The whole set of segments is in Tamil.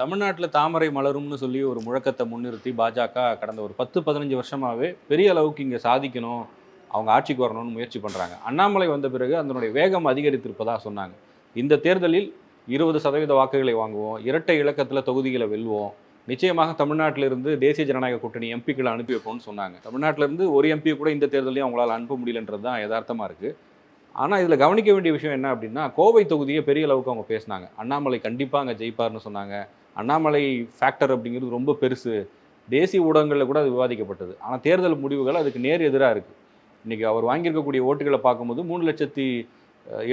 தமிழ்நாட்டில் தாமரை மலரும்னு சொல்லி ஒரு முழக்கத்தை முன்னிறுத்தி பாஜக கடந்த ஒரு பத்து பதினஞ்சு வருஷமாகவே பெரிய அளவுக்கு இங்கே சாதிக்கணும் அவங்க ஆட்சிக்கு வரணும்னு முயற்சி பண்ணுறாங்க அண்ணாமலை வந்த பிறகு அதனுடைய வேகம் அதிகரித்திருப்பதாக சொன்னாங்க. இந்த தேர்தலில் இருபது சதவீத வாக்குகளை வாங்குவோம் இரட்டை இலக்கத்தில் தொகுதிகளை வெல்வோம் நிச்சயமாக தமிழ்நாட்டிலிருந்து தேசிய ஜனநாயக கூட்டணி எம்பிக்களை அனுப்பி வைப்போம்னு சொன்னாங்க. தமிழ்நாட்டிலிருந்து ஒரு எம்பி கூட இந்த தேர்தலையும் அவங்களால் அனுப்ப முடியலன்றது தான் யதார்த்தமாக இருக்குது ஆனால் இதில் கவனிக்க வேண்டிய விஷயம் என்ன அப்படின்னா கோவை தொகுதியை பெரிய அளவுக்கு அவங்க பேசினாங்க. அண்ணாமலை கண்டிப்பாக அங்கே ஜெயிப்பார்னு சொன்னாங்க. அண்ணாமலை ஃபேக்டர் அப்படிங்கிறது ரொம்ப பெருசு. தேசிய ஊடகங்களில் கூட அது விவாதிக்கப்பட்டது. ஆனால் தேர்தல் முடிவுகள் அதுக்கு நேர் எதிராக இருக்குது இன்றைக்கி அவர் வாங்கியிருக்கக்கூடிய ஓட்டுகளை பார்க்கும்போது மூணு லட்சத்தி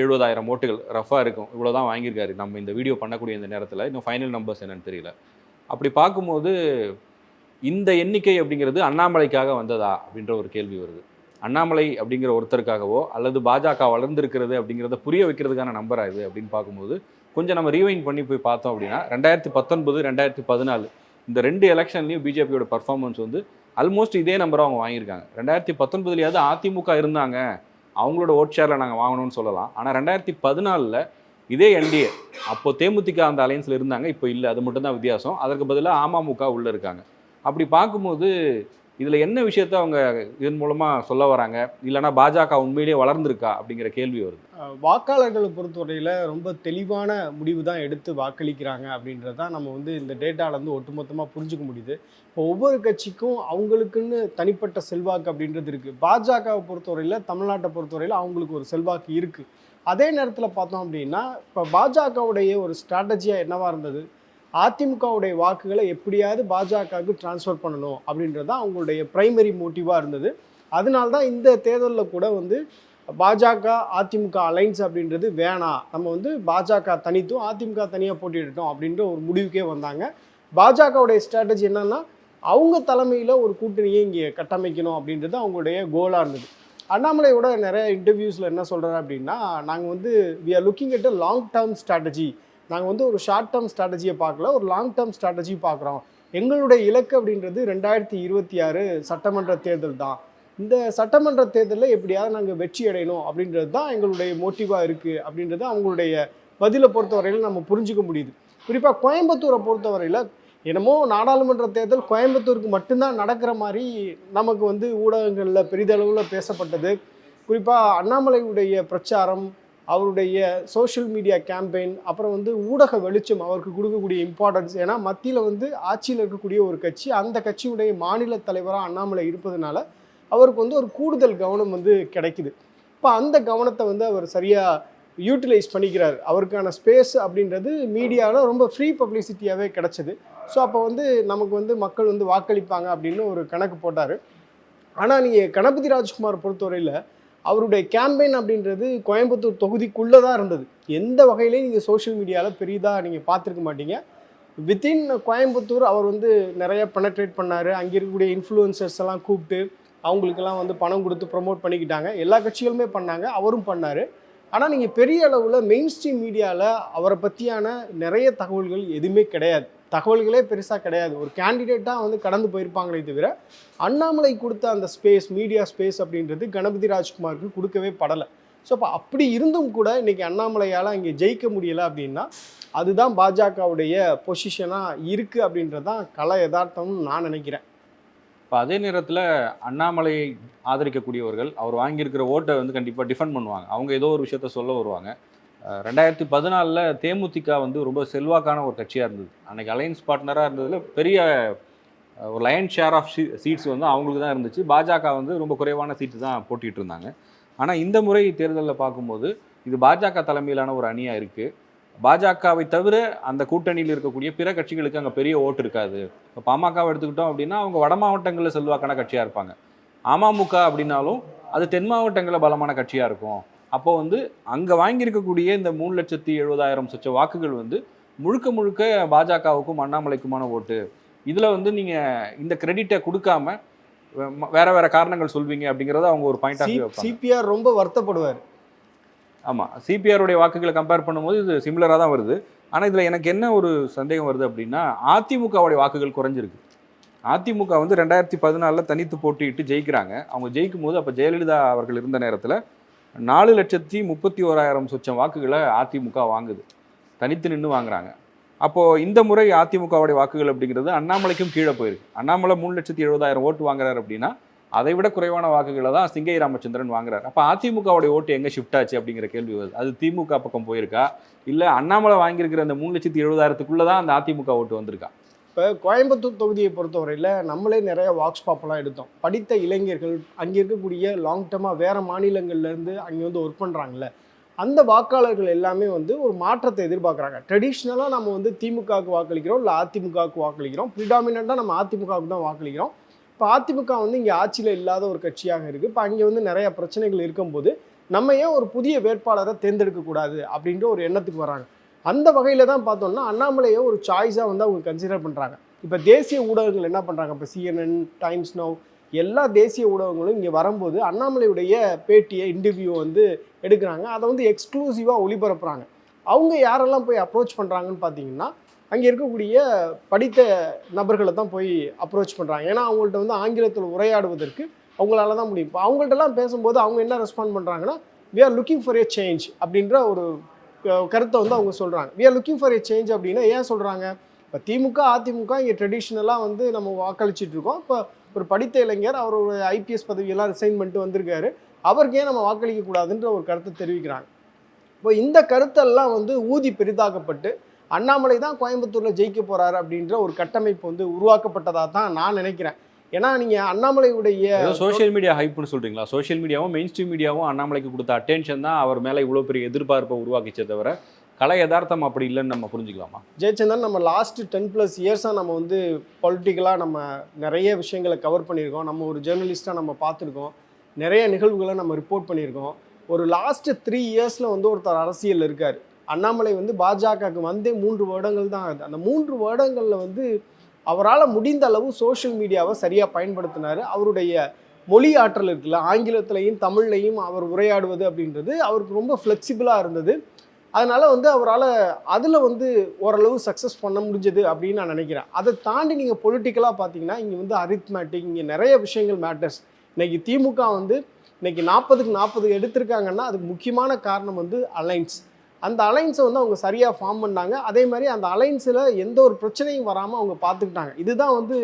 எழுபதாயிரம் ஓட்டுகள் ரஃபாக இருக்கும். இவ்வளோ தான் வாங்கியிருக்காரு. நம்ம இந்த வீடியோ பண்ணக்கூடிய இந்த நேரத்தில் இன்னும் ஃபைனல் நம்பர்ஸ் என்னென்னு தெரியல. அப்படி பார்க்கும்போது இந்த எண்ணிக்கை அப்படிங்கிறது அண்ணாமலைக்காக வந்ததா அப்படின்ற ஒரு கேள்வி வருது. அண்ணாமலை அப்படிங்கிற ஒருத்தருக்காகவோ அல்லது பாஜக வளர்ந்துருக்கிறது அப்படிங்கிறத புரிய வைக்கிறதுக்கான நம்பராக இது அப்படின்னு பார்க்கும்போது கொஞ்சம் நம்ம ரீவைன் பண்ணி போய் பார்த்தோம் அப்படின்னா ரெண்டாயிரத்தி பத்தொன்பது ரெண்டாயிரத்தி பதினாலு இந்த ரெண்டு எலெக்ஷன்லையும் பிஜேபியோட பர்ஃபார்மன்ஸ் வந்து ஆல்மோஸ்ட் இதே நம்பரை அவங்க வாங்கியிருக்காங்க. ரெண்டாயிரத்தி பத்தொன்பதுலையாவது அதிமுக இருந்தாங்க. அவங்களோட ஓட் ஷேரில் நாங்கள் வாங்கணும்னு சொல்லலாம். ஆனால் ரெண்டாயிரத்தி பதினாலில் இதே என்டிஏ அப்போ தேமுதிக அந்த அலையன்ஸில் இருந்தாங்க. இப்போ இல்லை அது மட்டும்தான் வித்தியாசம். அதற்கு பதிலாக அமமுக உள்ளே இருக்காங்க. அப்படி பார்க்கும்போது இதில் என்ன விஷயத்த அவங்க இதன் மூலமாக சொல்ல வராங்க? இல்லைன்னா பாஜக உண்மையிலேயே வளர்ந்துருக்கா? அப்படிங்கிற கேள்வி வருது. வாக்காளர்களை பொறுத்தவரையில் ரொம்ப தெளிவான முடிவு தான் எடுத்து வாக்களிக்கிறாங்க அப்படின்றது தான் நம்ம வந்து இந்த டேட்டாவிலேருந்து ஒட்டுமொத்தமாக புரிஞ்சுக்க முடியுது. இப்போ ஒவ்வொரு கட்சிக்கும் அவங்களுக்குன்னு தனிப்பட்ட செல்வாக்கு அப்படின்றது இருக்குது பாஜகவை பொறுத்தவரையில் தமிழ்நாட்டை பொறுத்தவரையில் அவங்களுக்கு ஒரு செல்வாக்கு இருக்குது அதே நேரத்தில் பார்த்தோம் அப்படின்னா இப்போ பாஜகவுடைய ஒரு ஸ்ட்ராட்டஜியாக என்னவாக இருந்தது? அதிமுகவுடைய வாக்குகளை எப்படியாவது பாஜகவுக்கு டிரான்ஸ்ஃபர் பண்ணணும் அப்படின்றது தான் அவங்களுடைய பிரைமரி மோட்டிவாக இருந்தது. அதனால தான் இந்த தேர்தலில் கூட வந்து பாஜக அதிமுக அலைன்ஸ் அப்படின்றது வேணாம். நம்ம வந்து பாஜக தனித்தும் அதிமுக தனியாக போட்டியிடட்டும் அப்படின்ற ஒரு முடிவுக்கே வந்தாங்க. பாஜகவுடைய ஸ்ட்ராட்டஜி என்னன்னா அவங்க தலைமையில் ஒரு கூட்டணியை இங்கே கட்டமைக்கணும் அப்படின்றது அவங்களுடைய கோலாக இருந்தது. அண்ணாமலையோட நிறைய இன்டர்வியூஸில் என்ன சொல்கிறாரு அப்படின்னா நாங்கள் வந்து we are looking at a long term strategy நாங்கள் வந்து ஒரு ஷார்ட் டேர்ம் ஸ்ட்ராட்டஜியை பார்க்கல ஒரு லாங் டேர்ம் ஸ்ட்ராட்டஜி பார்க்குறோம். எங்களுடைய இலக்கு அப்படின்றது ரெண்டாயிரத்தி இருபத்தி ஆறு சட்டமன்ற தேர்தல் தான். இந்த சட்டமன்ற தேர்தலில் எப்படியாவது நாங்கள் வெற்றி அடையணும் அப்படின்றது தான் எங்களுடைய மோட்டிவாக இருக்குது அப்படின்றது அவங்களுடைய பதிலை பொறுத்தவரையில் நம்ம புரிஞ்சுக்க முடியுது. குறிப்பாக கோயம்புத்தூரை பொறுத்தவரையில் என்னமோ நாடாளுமன்ற தேர்தல் கோயம்புத்தூருக்கு மட்டும்தான் நடக்கிற மாதிரி நமக்கு வந்து ஊடகங்களில் பெரிதளவில் பேசப்பட்டது. குறிப்பாக அண்ணாமலையுடைய பிரச்சாரம் அவருடைய சோஷியல் மீடியா கேம்பெயின் அப்புறம் வந்து ஊடக வெளிச்சம் அவருக்கு கொடுக்கக்கூடிய இம்பார்ட்டன்ஸ் ஏன்னா மத்தியில் வந்து ஆட்சியில் இருக்கக்கூடிய ஒரு கட்சி அந்த கட்சியுடைய மாநில தலைவராக அண்ணாமலை இருப்பதனால அவருக்கு வந்து ஒரு கூடுதல் கவனம் வந்து கிடைக்குது. இப்போ அந்த கவனத்தை வந்து அவர் சரியாக யூட்டிலைஸ் பண்ணிக்கிறார். அவருக்கான ஸ்பேஸ் அப்படின்றது மீடியாவில் ரொம்ப ஃப்ரீ பப்ளிசிட்டியாகவே கிடச்சிது. ஸோ அப்போ வந்து நமக்கு வந்து மக்கள் வந்து வாக்களிப்பாங்க அப்படின்னு ஒரு கணக்கு போட்டார். ஆனால் நீங்கள் கணபதி ராஜ்குமார் பொறுத்தவரையில் அவருடைய கேம்பெயின் அப்படின்றது கோயம்புத்தூர் தொகுதிக்குள்ளே தான் இருந்தது. எந்த வகையிலையும் நீங்கள் சோஷியல் மீடியாவில் பெரியதாக நீங்கள் பார்த்துருக்க மாட்டீங்க. வித்தின் கோயம்புத்தூர் அவர் வந்து நிறைய பெனட்ரேட் பண்ணார். அங்கே இருக்கக்கூடிய இன்ஃப்ளூயன்சர்ஸ் எல்லாம் கூப்பிட்டு அவங்களுக்கெல்லாம் வந்து பணம் கொடுத்து ப்ரொமோட் பண்ணிக்கிட்டாங்க. எல்லா கட்சிகளுமே பண்ணாங்க. அவரும் பண்ணார். ஆனால் நீங்கள் பெரிய அளவில் மெயின் ஸ்ட்ரீம் மீடியாவில் அவரை பற்றியான நிறைய தகவல்கள் எதுவுமே கிடையாது. தகவல்களே பெருசாக கிடையாது. ஒரு கேண்டிடேட்டாக வந்து கடந்து போயிருப்பாங்களே தவிர அண்ணாமலை கொடுத்த அந்த ஸ்பேஸ் மீடியா ஸ்பேஸ் அப்படின்றது கணபதி ராஜ்குமாருக்கு கொடுக்கவே படலை. ஸோ அப்போ அப்படி இருந்தும் கூட இன்றைக்கி அண்ணாமலையால் இங்கே ஜெயிக்க முடியலை அப்படின்னா அதுதான் பாஜகவுடைய பொசிஷனாக இருக்குது அப்படின்றது தான் கலை யதார்த்தம்னு நான் நினைக்கிறேன். இப்போ அதே நேரத்தில் அண்ணாமலையை ஆதரிக்கக்கூடியவர்கள் அவர் வாங்கியிருக்கிற ஓட்டை வந்து கண்டிப்பாக டிஃபெண்ட் பண்ணுவாங்க. அவங்க ஏதோ ஒரு விஷயத்த சொல்ல வருவாங்க. ரெண்டாயிரத்தி பதினாலில் தேமுதிக வந்து ரொம்ப செல்வாக்கான ஒரு கட்சியாக இருந்தது. அன்றைக்கி அலையன்ஸ் பார்ட்னராக இருந்ததில் பெரிய ஒரு லயன் ஷேர் ஆஃப் சீட்ஸ் வந்து அவங்களுக்கு தான் இருந்துச்சு. பாஜக வந்து ரொம்ப குறைவான சீட்டு தான் போட்டிகிட்டு இருந்தாங்க. ஆனால் இந்த முறை தேர்தலில் பார்க்கும்போது இது பாஜக தலைமையிலான ஒரு அணியாக இருக்குது பாஜகவை தவிர அந்த கூட்டணியில் இருக்கக்கூடிய பிற கட்சிகளுக்கு அங்கே பெரிய ஓட்டு இருக்காது. இப்போ பாமகவை எடுத்துக்கிட்டோம் அப்படின்னா அவங்க வட மாவட்டங்களில் செல்வாக்கான கட்சியாக இருப்பாங்க. அமமுக அப்படின்னாலும் அது தென் மாவட்டங்களில் பலமான கட்சியாக இருக்கும். அப்போ வந்து அங்கே வாங்கியிருக்கக்கூடிய இந்த மூணு லட்சத்தி எழுபதாயிரம் சொச்ச வாக்குகள் வந்து முழுக்க முழுக்க பாஜகவுக்கும் அண்ணாமலைக்குமான ஓட்டு. இதில் வந்து நீங்கள் இந்த கிரெடிட்டை கொடுக்காம வேற வேற காரணங்கள் சொல்வீங்க அப்படிங்கிறத அவங்க ஒரு பாயிண்ட் சிபிஆர் ரொம்ப வருத்தப்படுவார். ஆமாம் சிபிஆருடைய வாக்குகளை கம்பேர் பண்ணும்போது இது சிமிலராக தான் வருது. ஆனால் இதில் எனக்கு என்ன ஒரு சந்தேகம் வருது அப்படின்னா அதிமுகவுடைய வாக்குகள் குறைஞ்சிருக்கு. அதிமுக வந்து ரெண்டாயிரத்தி பதினாலில் தனித்து போட்டியிட்டு ஜெயிக்கிறாங்க. அவங்க ஜெயிக்கும் போது அப்போ ஜெயலலிதா அவர்கள் இருந்த நேரத்தில் நாலு லட்சத்தி முப்பத்தி ஓராயிரம் சொச்சம் வாக்குகளை அதிமுக வாங்குது. தனித்து நின்று வாங்குறாங்க. அப்போது இந்த முறை அதிமுகவுடைய வாக்குகள் அப்படிங்கிறது அண்ணாமலைக்கும் கீழே போயிருக்கு. அண்ணாமலை மூணு லட்சத்தி எழுபதாயிரம் ஓட்டு வாங்குறாரு அப்படின்னா அதை விட குறைவான வாக்குகளை தான் சிங்கை ராமச்சந்திரன் வாங்குறாரு. அப்போ அதிமுகவுடைய ஓட்டு எங்கே ஷிஃப்ட் ஆச்சு அப்படிங்கிற கேள்வி வருது. அது திமுக பக்கம் போயிருக்கா? இல்லை அண்ணாமலை வாங்கியிருக்கிற அந்த மூணு லட்சத்தி எழுபதாயிரத்துக்குள்ளே தான் அந்த அதிமுக ஓட்டு வந்திருக்கா? இப்போ கோயம்புத்தூர் தொகுதியை பொறுத்தவரையில் நம்மளே நிறைய வாக்ஸ் பாப்பெல்லாம் எடுத்தோம். படித்த இளைஞர்கள் அங்கே இருக்கக்கூடிய லாங் டேர்மாக வேறு மாநிலங்கள்லேருந்து அங்கே வந்து ஒர்க் பண்ணுறாங்கல்ல அந்த வாக்காளர்கள் எல்லாமே வந்து ஒரு மாற்றத்தை எதிர்பார்க்குறாங்க. ட்ரெடிஷ்னலாக நம்ம வந்து திமுகவுக்கு வாக்களிக்கிறோம் இல்லை அதிமுகவுக்கு வாக்களிக்கிறோம். ப்ரிடாமினாக நம்ம அதிமுகவுக்கு தான் வாக்களிக்கிறோம். இப்போ அதிமுக வந்து இங்கே ஆட்சியில் இல்லாத ஒரு கட்சியாக இருக்குது இப்போ அங்கே வந்து நிறையா பிரச்சனைகள் இருக்கும்போது நம்ம ஏன் ஒரு புதிய வேட்பாளரை தேர்ந்தெடுக்கக்கூடாது அப்படின்ற ஒரு எண்ணத்துக்கு வராங்க அந்த வகையில் தான் பார்த்தோம்னா அண்ணாமலையை ஒரு சாய்ஸாக வந்து அவங்க கன்சிடர் பண்ணுறாங்க இப்போ தேசிய ஊடகங்கள் என்ன பண்ணுறாங்க இப்போ சிஎன்என் டைம்ஸ் நவ் எல்லா தேசிய ஊடகங்களும் இங்கே வரும்போது அண்ணாமலையுடைய பேட்டியை இன்டர்வியூ வந்து எடுக்கிறாங்க. அதை வந்து எக்ஸ்க்ளூசிவாக ஒளிபரப்புறாங்க. அவங்க யாரெல்லாம் போய் அப்ரோச் பண்ணுறாங்கன்னு பார்த்தீங்கன்னா அங்கே இருக்கக்கூடிய படித்த நபர்களை தான் போய் அப்ரோச் பண்ணுறாங்க ஏன்னா அவங்கள்ட்ட வந்து ஆங்கிலத்தில் உரையாடுவதற்கு அவங்களால தான் முடியும். இப்போ அவங்கள்ட்டலாம் பேசும்போது அவங்க என்ன ரெஸ்பாண்ட் பண்ணுறாங்கன்னா we are looking for a change அப்படின்ற ஒரு கருத்தை வந்து அவங்க சொல்கிறாங்க we are looking for a change அப்படின்னா ஏன் சொல்கிறாங்க இப்போ திமுக அதிமுக இங்கே ட்ரெடிஷ்னலாக வந்து நம்ம வாக்களிச்சிட்டு இருக்கோம். இப்போ ஒரு படித்த இளைஞர் அவர் ஒரு ஐபிஎஸ் பதவியெல்லாம் ரிசைன் பண்ணிட்டு வந்திருக்காரு. அவருக்கு ஏன் நம்ம வாக்களிக்க கூடாதுன்ற ஒரு கருத்தை தெரிவிக்கிறாங்க. இப்போ இந்த கருத்தெல்லாம் வந்து ஊதி பெரிதாக்கப்பட்டு அண்ணாமலை தான் கோயம்புத்தூரில் ஜெயிக்க போகிறாரு அப்படின்ற ஒரு கட்டமைப்பு வந்து உருவாக்கப்பட்டதாக தான் நான் நினைக்கிறேன். ஏன்னா நீங்கள் அண்ணாமலையுடைய சோஷியல் மீடியா ஹைப்னு சொல்றீங்களா? சோஷியல் மீடியாவும் மெயின் ஸ்ட்ரீம் மீடியாவும் அண்ணாமலைக்கு கொடுத்த அட்டென்ஷன் தான் அவர் மேலே இவ்வளோ பெரிய எதிர்பார்ப்பை உருவாக்கிச்சே தவிர கலை யதார்த்தம் அப்படி இல்லைன்னு நம்ம புரிஞ்சுக்கலாமா? ஜெயச்சந்திரன் நம்ம லாஸ்ட் டென் ப்ளஸ் இயர்ஸாக நம்ம வந்து பொலிட்டிக்கலாக நம்ம நிறைய விஷயங்களை கவர் பண்ணியிருக்கோம். நம்ம ஒரு ஜேர்னலிஸ்ட்டாக நம்ம பார்த்துருக்கோம். நிறைய நிகழ்வுகளை நம்ம ரிப்போர்ட் பண்ணியிருக்கோம். ஒரு லாஸ்ட் த்ரீ இயர்ஸில் வந்து ஒருத்தர் அரசியல் இருக்கார். அண்ணாமலை வந்து பாஜகவுக்கு வந்தே மூன்று வருடங்கள் தான் ஆகுது. அந்த மூன்று வருடங்களில் வந்து அவரால் முடிந்த அளவு சோஷியல் மீடியாவை சரியாக பயன்படுத்தினார். அவருடைய மொழி ஆற்றல் இருக்குல்ல ஆங்கிலத்திலையும் தமிழ்லையும் அவர் உரையாடுவது அப்படின்றது அவருக்கு ரொம்ப ஃப்ளெக்சிபிளாக இருந்தது. அதனால் வந்து அவரால் அதில் வந்து ஓரளவு சக்ஸஸ் பண்ண முடிஞ்சது அப்படின்னு நான் நினைக்கிறேன். அதை தாண்டி நீங்கள் பொலிட்டிக்கலாக பார்த்தீங்கன்னா இங்கே வந்து அரித்மேட்டிக் இங்கே நிறைய விஷயங்கள் மேட்டர்ஸ் இன்றைக்கி திமுக வந்து இன்னைக்கு நாற்பதுக்கு நாற்பது எடுத்திருக்காங்கன்னா அதுக்கு முக்கியமான காரணம் வந்து அலைன்ஸ் அந்த அலைன்ஸை வந்து அவங்க சரியாக ஃபார்ம் பண்ணாங்க. அதே மாதிரி அந்த அலைன்ஸில் எந்த ஒரு பிரச்சனையும் வராமல் அவங்க பார்த்துக்கிட்டாங்க. இதுதான் வந்து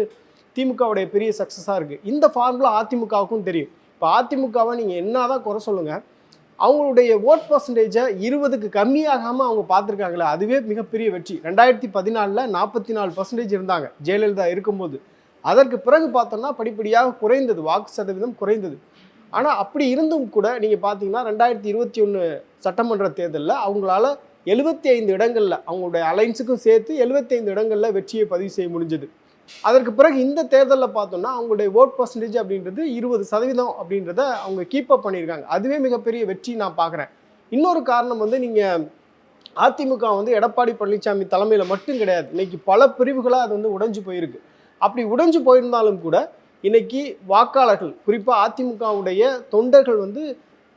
திமுகவுடைய பெரிய சக்ஸஸாக இருக்குது இந்த ஃபார்முலா அதிமுகவுக்கும் தெரியும். இப்போ அதிமுகவை நீங்கள் என்ன தான் குறை சொல்லுங்கள் அவங்களுடைய ஓட் பர்சன்டேஜை இருபதுக்கு கம்மியாகாமல் அவங்க பார்த்துருக்காங்களே அதுவே மிகப்பெரிய வெற்றி. ரெண்டாயிரத்தி பதினாலில் நாற்பத்தி நாலு பர்சன்டேஜ் இருந்தாங்க. ஜெயலலிதா இருக்கும்போது. அதற்கு பிறகு பார்த்தோம்னா படிப்படியாக குறைந்தது வாக்கு சதவீதம் குறைந்தது. ஆனால் அப்படி இருந்தும் கூட நீங்கள் பார்த்தீங்கன்னா ரெண்டாயிரத்தி இருபத்தி ஒன்று சட்டமன்ற தேர்தலில் அவங்களால எழுபத்தி ஐந்து இடங்களில் அவங்களுடைய அலைன்ஸுக்கும் சேர்த்து எழுபத்தி ஐந்து இடங்களில் வெற்றியை பதிவு செய்ய முடிஞ்சது. அதற்கு பிறகு இந்த தேர்தலில் பார்த்தோம்னா அவங்களுடைய ஓட் பர்சன்டேஜ் அப்படின்றது இருபது சதவீதம் அப்படின்றத அவங்க கீப் அப் பண்ணியிருக்காங்க. அதுவே மிகப்பெரிய வெற்றி நான் பார்க்குறேன் இன்னொரு காரணம் வந்து நீங்கள் அதிமுக வந்து எடப்பாடி பழனிசாமி தலைமையில் மட்டும் கிடையாது. இன்னைக்கு பல பிரிவுகளாக அது வந்து உடைஞ்சு போயிருக்கு. அப்படி உடைஞ்சு போயிருந்தாலும் கூட இன்னைக்கு வாக்காளர்கள் குறிப்பாக அதிமுகவுடைய தொண்டர்கள் வந்து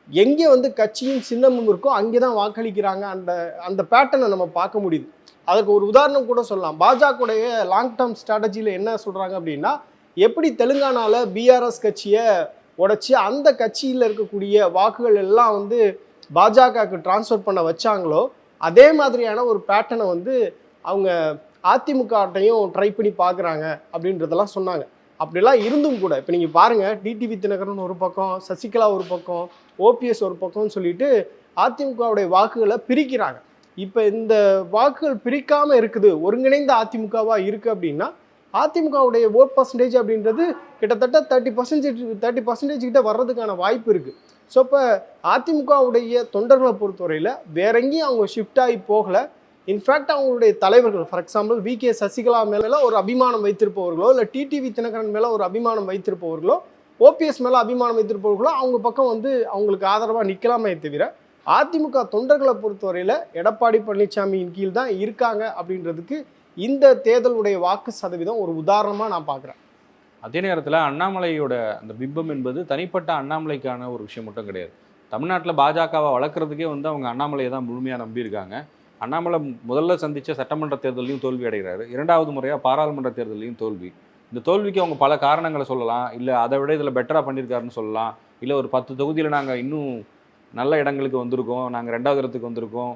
எங்கே வந்து கட்சியும் சின்னமும் இருக்கோ அங்கே தான் வாக்களிக்கிறாங்க. அந்த அந்த பேட்டர்னை நம்ம பார்க்க முடியுது. அதுக்கு ஒரு உதாரணம் கூட சொல்லலாம். பாஜகவுடைய லாங் டேர்ம் ஸ்ட்ராட்டஜியில் என்ன சொல்கிறாங்க அப்படின்னா எப்படி தெலுங்கானாவில் பிஆர்எஸ் கட்சியை உடைச்சி அந்த கட்சியில் இருக்கக்கூடிய வாக்குகள் எல்லாம் வந்து பாஜகவுக்கு டிரான்ஸ்ஃபர் பண்ண வச்சாங்களோ அதே மாதிரியான ஒரு பேட்டர்னை வந்து அவங்க அதிமுகட்டையும் ட்ரை பண்ணி பார்க்குறாங்க அப்படின்றதெல்லாம் சொன்னாங்க. அப்படிலாம் இருந்தும் கூட இப்போ நீங்கள் பாருங்கள் டிடிவி தினகரன் ஒரு பக்கம் சசிகலா ஒரு பக்கம் ஓபிஎஸ் ஒரு பக்கம்னு சொல்லிட்டு அதிமுகவுடைய வாக்குகளை பிரிக்கிறாங்க. இப்போ இந்த வாக்குகள் பிரிக்காமல் இருக்குது ஒருங்கிணைந்த அதிமுகவாக இருக்குது அப்படின்னா அதிமுகவுடைய ஓட் பர்சன்டேஜ் அப்படின்றது கிட்டத்தட்ட தேர்ட்டி பர்சன்டேஜ் தேர்ட்டி பர்சன்டேஜ் கிட்ட வர்றதுக்கான வாய்ப்பு இருக்குது ஸோ இப்போ அதிமுகவுடைய தொண்டர்களை பொறுத்தவரையில் வேற எங்கேயும் அவங்க ஷிஃப்ட் ஆகி போகலை. இன்ஃபேக்ட் அவங்களுடைய தலைவர்கள் for example V K Sasikala மேலே ஒரு அபிமானம் வைத்திருப்பவர்களோ இல்லை டிடிவி தினகரன் மேலே ஒரு அபிமானம் வைத்திருப்பவர்களோ ஓபிஎஸ் மேலே அபிமானம் வைத்திருப்பவர்களோ அவங்க பக்கம் வந்து அவங்களுக்கு ஆதரவாக நிற்கலாமே தவிர அதிமுக தொண்டர்களை பொறுத்தவரையில் எடப்பாடி பழனிசாமியின் கீழ் தான் இருக்காங்க அப்படின்றதுக்கு இந்த தேர்தலுடைய வாக்கு சதவீதம் ஒரு உதாரணமாக நான் பார்க்குறேன். அதே நேரத்தில் அண்ணாமலையோட அந்த பிம்பம் என்பது தனிப்பட்ட அண்ணாமலைக்கான ஒரு விஷயம் மட்டும் கிடையாது. தமிழ்நாட்டில் பாஜகவை வளர்க்குறதுக்கே வந்து அவங்க அண்ணாமலையை தான் முழுமையாக நம்பியிருக்காங்க. அண்ணாமலை முதல்ல சந்தித்த சட்டமன்ற தேர்தலையும் தோல்வி அடைகிறாரு. இரண்டாவது முறையாக பாராளுமன்ற தேர்தலையும் தோல்வி. இந்த தோல்விக்கு அவங்க பல காரணங்களை சொல்லலாம். இல்லை அதை விட இதில் பெட்டராக பண்ணியிருக்காருன்னு சொல்லலாம். இல்லை ஒரு பத்து தொகுதியில் நாங்கள் இன்னும் நல்ல இடங்களுக்கு வந்திருக்கோம். நாங்கள் ரெண்டாவது இடத்துக்கு வந்திருக்கோம்.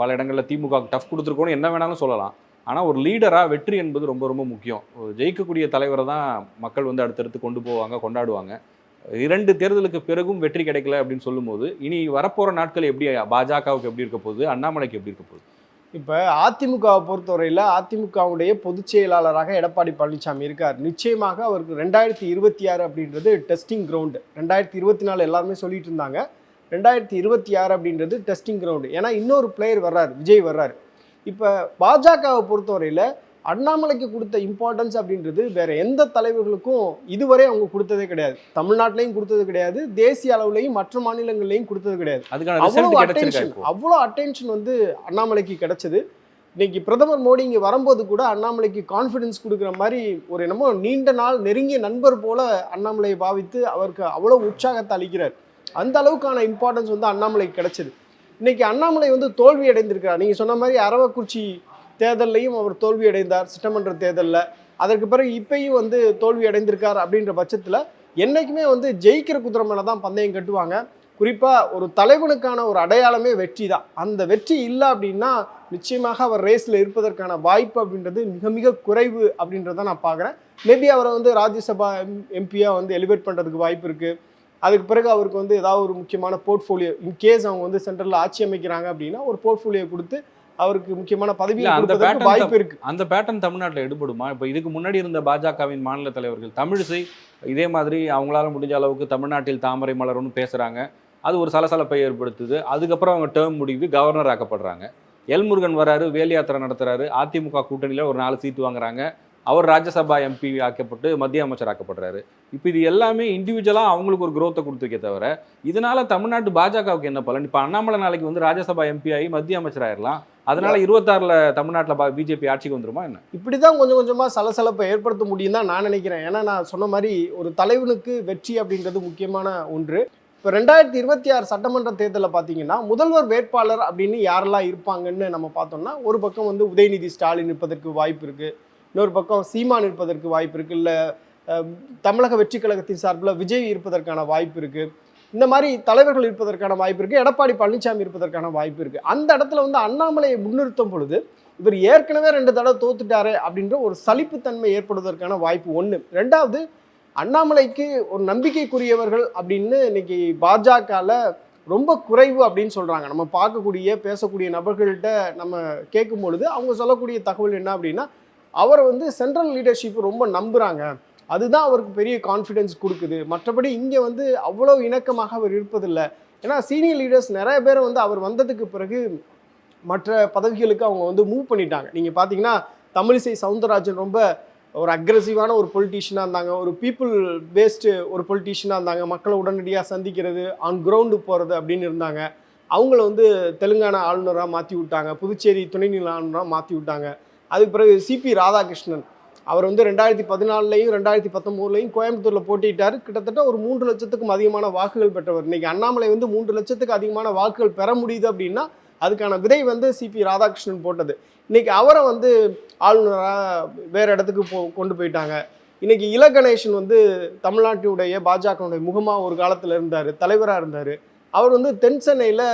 பல இடங்களில் திமுக டஃப் கொடுத்துருக்கோம்னு என்ன வேணாலும் சொல்லலாம். ஆனால் ஒரு லீடராக வெற்றி என்பது ரொம்ப ரொம்ப முக்கியம். ஜெயிக்கக்கூடிய தலைவரை தான் மக்கள் வந்து அடுத்தடுத்து கொண்டு போவாங்க கொண்டாடுவாங்க. இரண்டு தேர்தலுக்கு பிறகும் வெற்றி கிடைக்கல அப்படின்னு சொல்லும்போது இனி வரப்போகிற நாட்கள் எப்படி பாஜகவுக்கு எப்படி இருக்க போகுது அண்ணாமலைக்கு எப்படி இருக்க போகுது? இப்போ அதிமுகவை பொறுத்தவரையில் அதிமுகவுடைய பொதுச் செயலாளராக எடப்பாடி பழனிசாமி இருக்கார். நிச்சயமாக அவருக்கு ரெண்டாயிரத்தி இருபத்தி ஆறு அப்படின்றது டெஸ்டிங் கிரவுண்டு ரெண்டாயிரத்தி இருபத்தி நாலு எல்லாருமே சொல்லிட்டு இருந்தாங்க. ரெண்டாயிரத்தி இருபத்தி ஆறு அப்படின்றது டெஸ்டிங் கிரவுண்டு ஏன்னா இன்னொரு பிளேயர் வர்றார் விஜய் வர்றார். இப்போ பாஜகவை பொறுத்தவரையில் அண்ணாமலைக்கு கொடுத்த இம்பார்ட்டன்ஸ் அப்படின்றது வேற எந்த தலைவர்களுக்கும் இதுவரை அவங்க கொடுத்ததே கிடையாது. தமிழ்நாட்டிலையும் கொடுத்தது கிடையாது. தேசிய அளவுலையும் மற்ற மாநிலங்கள்லையும் கொடுத்தது கிடையாது. அவ்வளோ அட்டென்ஷன் அவ்வளோ அட்டென்ஷன் வந்து அண்ணாமலைக்கு கிடைச்சது. இன்னைக்கு பிரதமர் மோடி இங்கே வரும்போது கூட அண்ணாமலைக்கு கான்ஃபிடன்ஸ் கொடுக்குற மாதிரி ஒரு என்னமோ நீண்ட நாள் நெருங்கிய நண்பர் போல அண்ணாமலையை பாவித்து அவருக்கு அவ்வளோ உற்சாகத்தை அளிக்கிறார். அந்த அளவுக்கான இம்பார்ட்டன்ஸ் வந்து அண்ணாமலைக்கு கிடைச்சது. இன்னைக்கு அண்ணாமலை வந்து தோல்வி அடைந்திருக்கிறார் நீங்கள் சொன்ன மாதிரி அரவக்குறிச்சி தேர்தல்லையும் அவர் தோல்வி அடைந்தார் சட்டமன்ற தேர்தலில். அதற்கு பிறகு இப்பயும் வந்து தோல்வி அடைந்திருக்கார் அப்படின்ற பட்சத்தில் என்றைக்குமே வந்து ஜெயிக்கிற குதிரை மேலே தான் பந்தயம் கட்டுவாங்க. குறிப்பாக ஒரு தலைவனுக்கான ஒரு அடையாளமே வெற்றி தான். அந்த வெற்றி இல்லை அப்படின்னா நிச்சயமாக அவர் ரேஸில் இருப்பதற்கான வாய்ப்பு அப்படின்றது மிக மிக குறைவு அப்படின்றத நான் பார்க்குறேன். மேபி அவரை வந்து ராஜ்யசபா எம்பியாக வந்து எலிவேட் பண்ணுறதுக்கு வாய்ப்பு இருக்குது அதுக்கு பிறகு அவருக்கு வந்து ஏதாவது ஒரு முக்கியமான போர்ட்ஃபோலியோ இன்கேஸ் அவங்க வந்து சென்ட்ரலில் ஆட்சி அமைக்கிறாங்க அப்படின்னா ஒரு போர்ட்ஃபோலியோ கொடுத்து அவருக்கு முக்கியமான பதவி அந்த pattern வாய்ப்பு இருக்கு. அந்த பேட்டர்ன் தமிழ்நாட்டில் எடுபடுமா? இப்போ இதுக்கு முன்னாடி இருந்த பாஜகவின் மாநில தலைவர்கள் தமிழிசை இதே மாதிரி அவங்களால முடிஞ்ச அளவுக்கு தமிழ்நாட்டில் தாமரை மலரும்னு பேசுறாங்க. அது ஒரு சலசலப்பை ஏற்படுத்துது. அதுக்கப்புறம் அவங்க டேர்ம் முடிவு கவர்னர் ஆக்கப்படுறாங்க. எல்முருகன் வராரு வேல் யாத்திரை நடத்துறாரு. அதிமுக கூட்டணியில் ஒரு நாலு சீட்டு வாங்குறாங்க. அவர் ராஜ்யசபா எம்பி ஆக்கப்பட்டு மத்திய அமைச்சர் ஆக்கப்படுறாரு. இப்போ இது எல்லாமே இண்டிவிஜுவலாக அவங்களுக்கு ஒரு growth-அ கொடுத்துருக்கே தவிர இதனால தமிழ்நாட்டு பாஜகவுக்கு என்ன பலன்? இப்போ அண்ணாமலை நாளைக்கு வந்து ராஜ்யசபா எம்பி ஆகி மத்திய அமைச்சர் ஆயிரலாம். அதனால இருபத்தாறுல தமிழ்நாட்டில் பிஜேபி ஆட்சிக்கு வந்துருமா என்ன? இப்படி தான் கொஞ்சம் கொஞ்சமாக சலசலப்பை ஏற்படுத்த முடியும் தான் நான் நினைக்கிறேன். ஏன்னா நான் சொன்ன மாதிரி ஒரு தலைவனுக்கு வெற்றி அப்படின்றது முக்கியமான ஒன்று. இப்போ ரெண்டாயிரத்தி இருபத்தி ஆறு சட்டமன்ற தேர்தலில் பார்த்தீங்கன்னா முதல்வர் வேட்பாளர் அப்படின்னு யாரெல்லாம் இருப்பாங்கன்னு நம்ம பார்த்தோம்னா ஒரு பக்கம் வந்து உதயநிதி ஸ்டாலின் இருப்பதற்கு வாய்ப்பு இருக்குது இன்னொரு பக்கம் சீமான் இருப்பதற்கு வாய்ப்பு இருக்குது இல்லை தமிழக வெற்றி கழகத்தின் சார்பில் விஜய் இருப்பதற்கான வாய்ப்பு இருக்குது இந்த மாதிரி தலைவர்கள் இருப்பதற்கான வாய்ப்பு இருக்குது எடப்பாடி பழனிசாமி இருப்பதற்கான வாய்ப்பு இருக்குது அந்த இடத்துல வந்து அண்ணாமலையை முன்னிறுத்தும் பொழுது இவர் ஏற்கனவே ரெண்டு தடவை தோத்துட்டாரு அப்படின்ற ஒரு சலிப்புத்தன்மை ஏற்படுவதற்கான வாய்ப்பு ஒன்று ரெண்டாவது அண்ணாமலைக்கு ஒரு நம்பிக்கைக்குரியவர்கள் அப்படின்னு இன்னைக்கு பாஜகவில் ரொம்ப குறைவு அப்படின்னு சொல்கிறாங்க நம்ம பார்க்கக்கூடிய பேசக்கூடிய நபர்கள்ட்ட நம்ம கேட்கும் பொழுது அவங்க சொல்லக்கூடிய தகவல் என்ன அப்படின்னா அவரை வந்து சென்ட்ரல் லீடர்ஷிப் ரொம்ப நம்புகிறாங்க அதுதான் அவருக்கு பெரிய கான்ஃபிடென்ஸ் கொடுக்குது. மற்றபடி இங்கே வந்து அவ்வளோ இணக்கமாக அவர் இருப்பதில்லை. ஏன்னா சீனியர் லீடர்ஸ் நிறைய பேர் வந்து அவர் வந்ததுக்கு பிறகு மற்ற பதவிகளுக்கு அவங்க வந்து மூவ் பண்ணிட்டாங்க. நீங்கள் பார்த்தீங்கன்னா தமிழிசை சவுந்தரராஜன் ரொம்ப ஒரு அக்ரஸிவான ஒரு பொலிட்டீஷியனாக இருந்தாங்க. ஒரு பீப்புள் பேஸ்டு ஒரு பொலிட்டீஷியனாக இருந்தாங்க. மக்களை உடனடியாக சந்திக்கிறது ஆன் கிரவுண்டு போகிறது அப்படின்னு இருந்தாங்க. அவங்கள வந்து தெலுங்கானா ஆளுநராக மாற்றி விட்டாங்க. புதுச்சேரி துணைநிலை ஆளுநராக மாற்றி விட்டாங்க. அதுக்கு பிறகு சிபி ராதாகிருஷ்ணன் அவர் வந்து ரெண்டாயிரத்தி பதினாலுலையும் ரெண்டாயிரத்தி பத்தொம்போதுலையும் கோயம்புத்தூரில் போட்டிட்டார் கிட்டத்தட்ட ஒரு மூன்று லட்சத்துக்கும் அதிகமான வாக்குகள் பெற்றவர். இன்றைக்கி அண்ணாமலை வந்து மூன்று லட்சத்துக்கு அதிகமான வாக்குகள் பெற முடியுது அப்படின்னா அதுக்கான விதை வந்து சிபி ராதாகிருஷ்ணன் போட்டது. இன்றைக்கி அவரை வந்து ஆளுநராக வேறு இடத்துக்கு போ கொண்டு போயிட்டாங்க. இன்றைக்கி இல கணேசன் வந்து தமிழ்நாட்டினுடைய பாஜகனுடைய முகமாக ஒரு காலத்தில் இருந்தார் தலைவராக இருந்தார். அவர் வந்து தென் சென்னையில்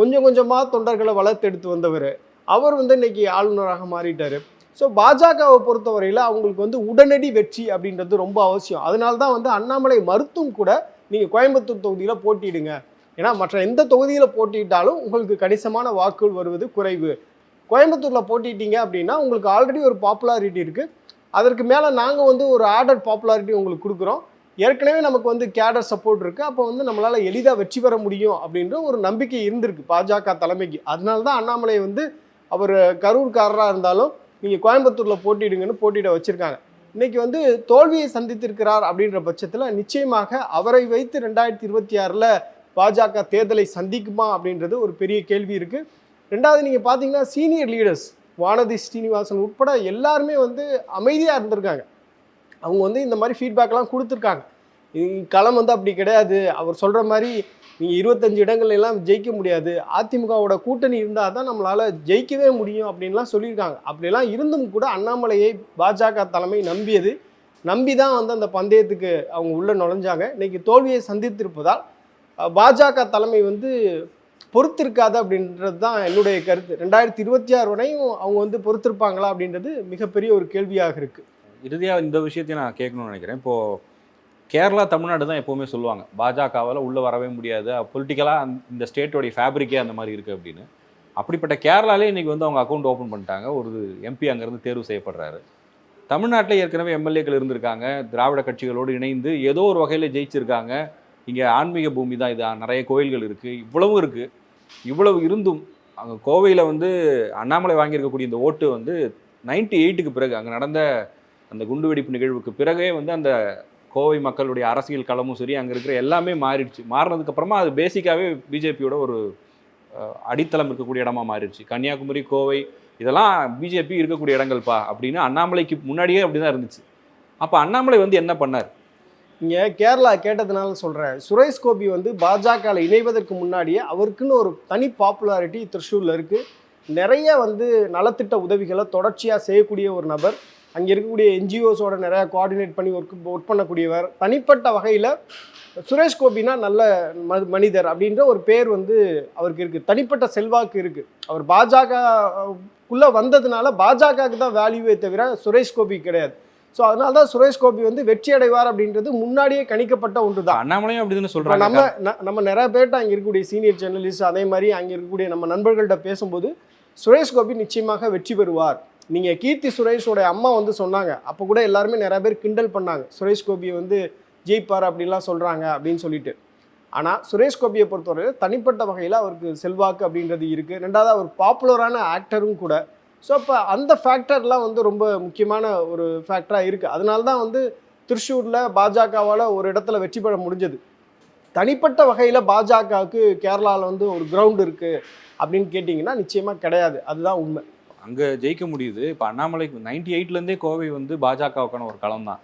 கொஞ்சம் கொஞ்சமாக தொண்டர்களை வளர்த்தெடுத்து வந்தவர். அவர் வந்து இன்னைக்கு ஆளுநராக மாறிட்டார். ஸோ பாஜகவை பொறுத்தவரையில் அவங்களுக்கு வந்து உடனடி வெற்றி அப்படின்றது ரொம்ப அவசியம். அதனால தான் வந்து அண்ணாமலை மருத்துவம் கூட நீங்கள் கோயம்புத்தூர் தொகுதியில் போட்டியிடுங்க. ஏன்னா மற்ற எந்த தொகுதியில் போட்டியிட்டாலும் உங்களுக்கு கணிசமான வாக்குகள் வருவது குறைவு. கோயம்புத்தூரில் போட்டிட்டீங்க அப்படின்னா உங்களுக்கு ஆல்ரெடி ஒரு பாப்புலாரிட்டி இருக்குது அதற்கு மேலே நாங்கள் வந்து ஒரு ஆர்டர் பாப்புலாரிட்டி உங்களுக்கு கொடுக்குறோம். ஏற்கனவே நமக்கு வந்து கேடர் சப்போர்ட் இருக்குது அப்போ வந்து நம்மளால் எளிதாக வெற்றி பெற முடியும் அப்படின்ற ஒரு நம்பிக்கை இருந்திருக்கு பாஜக தலைமைக்கு. அதனால தான் அண்ணாமலை வந்து அவர் கரூர்காரராக இருந்தாலும் நீங்கள் கோயம்புத்தூரில் போட்டியிடுங்கன்னு போட்டியிட வச்சுருக்காங்க. இன்னைக்கு வந்து தோல்வியை சந்தித்திருக்கிறார் அப்படின்ற பட்சத்தில் நிச்சயமாக அவரை வைத்து ரெண்டாயிரத்தி இருபத்தி ஆறில் பாஜக தேர்தலை சந்திக்குமா அப்படின்றது ஒரு பெரிய கேள்வி இருக்குது ரெண்டாவது நீங்கள் பார்த்தீங்கன்னா சீனியர் லீடர்ஸ் வானதி ஸ்ரீனிவாசன் உட்பட எல்லாருமே வந்து அமைதியாக இருந்திருக்காங்க. அவங்க வந்து இந்த மாதிரி ஃபீட்பேக்லாம் கொடுத்துருக்காங்க. களம் வந்து அப்படி கிடையாது. அவர் சொல்கிற மாதிரி நீங்கள் இருபத்தஞ்சு இடங்கள் எல்லாம் ஜெயிக்க முடியாது. அதிமுகவோட கூட்டணி இருந்தால் தான் நம்மளால் ஜெயிக்கவே முடியும் அப்படின்லாம் சொல்லியிருக்காங்க. அப்படிலாம் இருந்தும் கூட அண்ணாமலையை பாஜக தலைமை நம்பியது. நம்பி தான் வந்து அந்த பந்தயத்துக்கு அவங்க உள்ளே நுழைஞ்சாங்க. இன்றைக்கி தோல்வியை சந்தித்திருப்பதால் பாஜக தலைமை வந்து பொறுத்திருக்காது அப்படின்றது தான் என்னுடைய கருத்து. ரெண்டாயிரத்தி இருபத்தி ஆறு வரையும் அவங்க வந்து பொறுத்திருப்பாங்களா அப்படின்றது மிகப்பெரிய ஒரு கேள்வியாக இருக்குது இறுதியாக இந்த விஷயத்தையும் நான் கேட்கணும்னு நினைக்கிறேன். இப்போது கேரளா தமிழ்நாடு தான் எப்போவுமே சொல்லுவாங்க. பாஜகவால் உள்ளே வரவே முடியாது. பொலிட்டிக்கலாக இந்த ஸ்டேட்டோடைய ஃபேப்ரிக்கே அந்த மாதிரி இருக்குது அப்படின்னு. அப்படிப்பட்ட கேரளாலே இன்றைக்கி வந்து அவங்க அக்கௌண்ட் ஓப்பன் பண்ணிட்டாங்க. ஒரு எம்பி அங்கேருந்து தேர்வு செய்யப்படுறாரு. தமிழ்நாட்டில் ஏற்கனவே எம்எல்ஏக்கள் இருந்திருக்காங்க. திராவிட கட்சிகளோடு இணைந்து ஏதோ ஒரு வகையில் ஜெயிச்சிருக்காங்க. இங்கே ஆன்மீக பூமி தான் இது. நிறைய கோயில்கள் இருக்குது இவ்வளவும் இருக்குது இவ்வளவு இருந்தும் அங்கே கோவையில் வந்து அண்ணாமலை வாங்கியிருக்கக்கூடிய இந்த ஓட்டு வந்து நைன்டி எயிட்டுக்கு பிறகு அங்கே நடந்த அந்த குண்டுவெடிப்பு நிகழ்வுக்கு பிறகே வந்து அந்த கோவை மக்களுடைய அரசியல் களமும் சரி அங்கே இருக்கிற எல்லாமே மாறிடுச்சு. மாறினதுக்கப்புறமா அது பேசிக்காகவே பிஜேபியோட ஒரு அடித்தளம் இருக்கக்கூடிய இடமா மாறிடுச்சு. கன்னியாகுமரி கோவை இதெல்லாம் பிஜேபி இருக்கக்கூடிய இடங்கள்ப்பா அப்படின்னு அண்ணாமலைக்கு முன்னாடியே அப்படி தான் இருந்துச்சு. அப்போ அண்ணாமலை வந்து என்ன பண்ணார்? இங்கே கேரளா கேட்டதுனால சொல்கிறேன் சுரேஷ் கோபி வந்து பாஜகவில் இணைவதற்கு முன்னாடியே அவருக்குன்னு ஒரு தனி பாப்புலாரிட்டி திருஷூரில் இருக்குது நிறைய வந்து நலத்திட்ட உதவிகளை தொடர்ச்சியாக செய்யக்கூடிய ஒரு நபர். அங்கே இருக்கக்கூடிய என்ஜிஓஸோட நிறையா கோஆர்டினேட் பண்ணி ஒர்க் ஒர்க் பண்ணக்கூடியவர். தனிப்பட்ட வகையில் சுரேஷ் கோபினா நல்ல ம- மனிதர் அப்படின்ற ஒரு பேர் வந்து அவருக்கு இருக்குது தனிப்பட்ட செல்வாக்கு இருக்குது அவர் பாஜகக்குள்ளே வந்ததுனால பாஜகவுக்கு தான் வேல்யூவே தவிர சுரேஷ் கோபி கிடையாது. ஸோ அதனால தான் சுரேஷ் கோபி வந்து வெற்றி அடைவார் அப்படின்றது முன்னாடியே கணிக்கப்பட்ட ஒன்று தான் அண்ணாமலையும் அப்படிதானே இப்ப சொல்றாங்க நம்ம நம்ம நிறைய பேர்ட்ட அங்கே இருக்கக்கூடிய சீனியர் ஜெர்னலிஸ்ட் அதே மாதிரி அங்கே இருக்கக்கூடிய நம்ம நண்பர்கள்ட்ட பேசும்போது சுரேஷ் கோபி நிச்சயமாக வெற்றி பெறுவார். நீங்கள் கீர்த்தி சுரேஷோட அம்மா வந்து சொன்னாங்க. அப்போ கூட எல்லாருமே நிறைய பேர் கிண்டல் பண்ணாங்க. சுரேஷ் கோபியை வந்து ஜெயிப்பார் அப்படின்லாம் சொல்கிறாங்க அப்படின்னு சொல்லிட்டு. ஆனால் சுரேஷ் கோபியை பொறுத்தவரையில் தனிப்பட்ட வகையில் அவருக்கு செல்வாக்கு அப்படின்றது இருக்குது ரெண்டாவது அவர் பாப்புலரான ஆக்டரும் கூட. ஸோ அப்போ அந்த ஃபேக்டர்லாம் வந்து ரொம்ப முக்கியமான ஒரு ஃபேக்டராக இருக்குது அதனால தான் வந்து திருச்சூரில் பாஜகவால் ஒரு இடத்துல வெற்றி பெற முடிஞ்சது. தனிப்பட்ட வகையில் பாஜகவுக்கு கேரளாவில் வந்து ஒரு கிரவுண்ட் இருக்குது அப்படின்னு கேட்டிங்கன்னா நிச்சயமாக கிடையாது. அதுதான் உண்மை. அங்கே ஜெயிக்க முடியுது. இப்போ அண்ணாமலை நைன்டி எயிட்லேருந்தே கோவை வந்து பாஜகவுக்கான ஒரு களம் தான்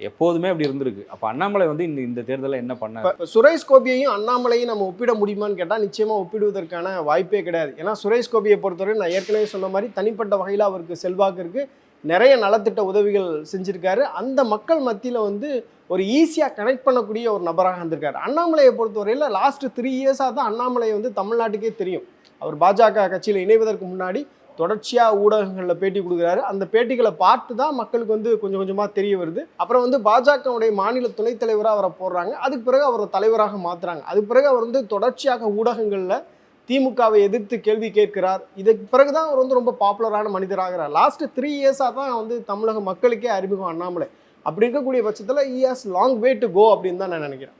எப்போதுமே அப்படி இருந்திருக்கு. அப்போ அண்ணாமலை வந்து இந்த இந்த தேர்தலில் என்ன பண்ணார்? இப்போ சுரேஷ் கோபியையும் அண்ணாமலையும் நம்ம ஒப்பிட முடியுமான்னு கேட்டால் நிச்சயமாக ஒப்பிடுவதற்கான வாய்ப்பே கிடையாது. ஏன்னா சுரேஷ் கோபியை பொறுத்தவரை நான் ஏற்கனவே சொன்ன மாதிரி தனிப்பட்ட வகையில் அவருக்கு செல்வாக்கு இருக்குது நிறைய நலத்திட்ட உதவிகள் செஞ்சுருக்காரு. அந்த மக்கள் மத்தியில் வந்து ஒரு ஈஸியாக கனெக்ட் பண்ணக்கூடிய ஒரு நபராக இருந்திருக்காரு அண்ணாமலையை பொறுத்தவரையில் லாஸ்ட் த்ரீ இயர்ஸாக தான் அண்ணாமலை வந்து தமிழ்நாட்டுக்கே தெரியும். அவர் பாஜக கட்சியில் இணைவதற்கு முன்னாடி தொடர்ச்சியாக ஊடகங்களில் பேட்டி கொடுக்குறாரு. அந்த பேட்டிகளை பார்த்து தான் மக்களுக்கு வந்து கொஞ்சம் கொஞ்சமாக தெரிய வருது. அப்புறம் வந்து பாஜகவுடைய மாநில துணைத் தலைவராக அவரை போடுறாங்க. அதுக்கு பிறகு அவரை தலைவராக மாற்றுறாங்க அதுக்கு பிறகு அவர் வந்து தொடர்ச்சியாக ஊடகங்களில் திமுகவை எதிர்த்து கேள்வி கேட்கிறார். இதுக்கு பிறகு தான் அவர் வந்து ரொம்ப பாப்புலரான மனிதராகிறார். லாஸ்ட் த்ரீ இயர்ஸாக தான் வந்து தமிழக மக்களுக்கே அறிமுகம் அண்ணாமலை. அப்படி இருக்கக்கூடிய பட்சத்தில் he has long way to go அப்படின்னு தான் நான் நினைக்கிறேன்.